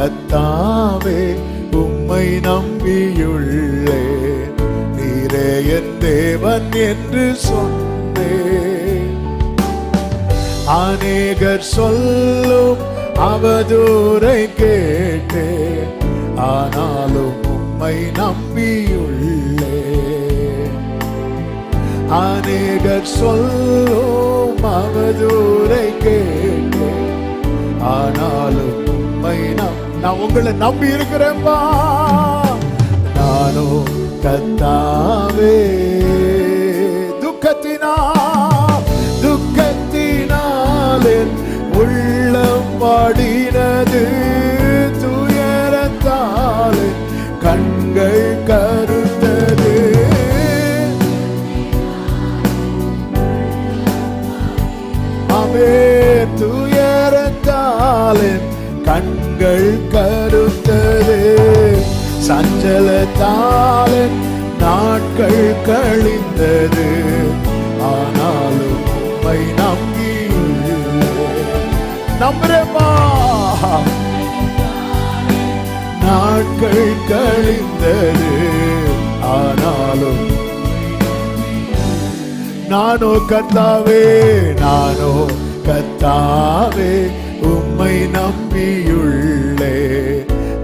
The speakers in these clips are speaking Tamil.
கத்தாவே உம்மை நம்பியுள்ளே. நீரே என் தேவன் என்று சொன்னே. அநேகர் சொல்லும் அவதூரை கேட்டே ஆனாலும் உம்மை நம்பியுள்ளே. அநேகர் சொல்லும் அவதூரை கேட்டே ஆனாலும் நான் உங்களை நம்பி இருக்கிறேன்பா. நானோ கத்தாவே. துக்கத்தினா துக்கத்தினால் என் உள்ளம் பாடினது. துயரத்தால் கண்கள் கருத்தது அவே துயரத்தால் என் கண்கள் கருத்தது. சஞ்சலத்தால் நாட்கள் கழிந்தது. ஆனாலும் உம்மை நம்பி நம்புறமா நாட்கள் கழிந்தது. ஆனாலும் நானோ கத்தாவே நானோ கத்தாவே. உம்மை நம்பியுள்ளே.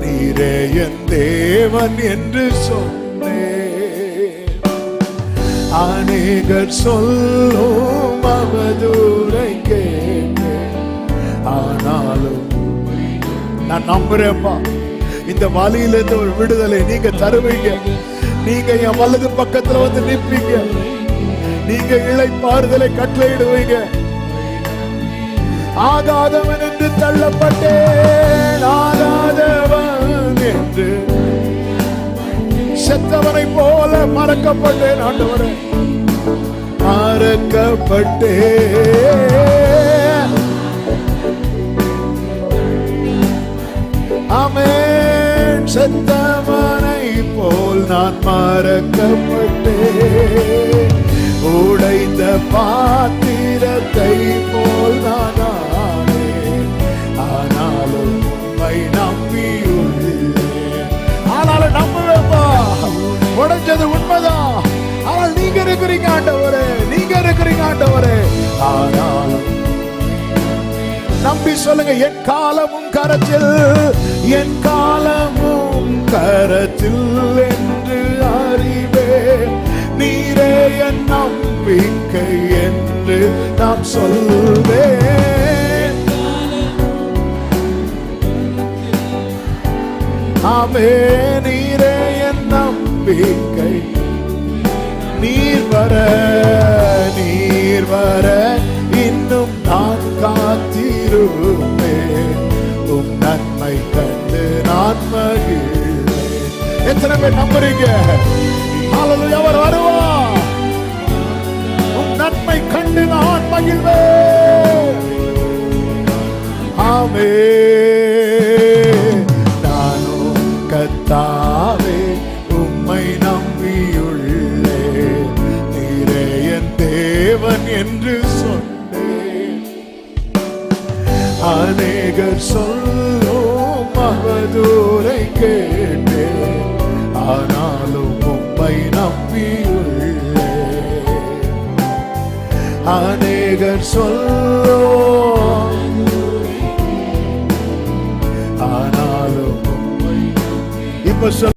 நீரே என் தேவன் என்று சொன்னேன் அநேகர் சொல்லும் அவதூரை கேட்டேன் ஆனாலும் நான் நம்புறேன்ப்பா இந்த வழியிலிருந்து ஒரு விடுதலை நீங்க தருவீங்க. நீங்க என் வலது பக்கத்துல வந்து நிற்பீங்க. நீங்க இளைப்பாறுதலை கட்டளையிடுவீங்க. ஆகாதவன் என்று தள்ளப்பட்டேன். ஆகாதவன் என்று. செத்தவனை போல மறக்கப்பட்டேன் ஆண்டவரே. மறக்கப்பட்டேன். அமேன் செத்தவனை போல் நான் மறக்கப்பட்டேன். உடைத்த பா சொல்லுங்க என் காலமும் கரத்தில் என் காலமும் கரத்தில் என்று அறிவே நீரே என் நம்பிக்கை என்று நாம் சொல்வேன். ஆமே நீரே என் நம்பிக்கை. நீர் வர நீர் வர எத்தனை பேர் நம்புறீங்க. ஹalleluya அவர் வருவா உம் நன்மை கண்டு நான் மகிழ்வே ஆமே நானோ கத்தாவே உம்மை நம்பியுள்ளே. நீரே என் தேவன் என்று சொன்னேன். அநேகர் சொல்லோ மகதூரை கே ஆனாலும் உம்மை நம்பியுள்ளே அநேகர் சொல்லோ ஆனாலும் உம்மை இப்ப சொல்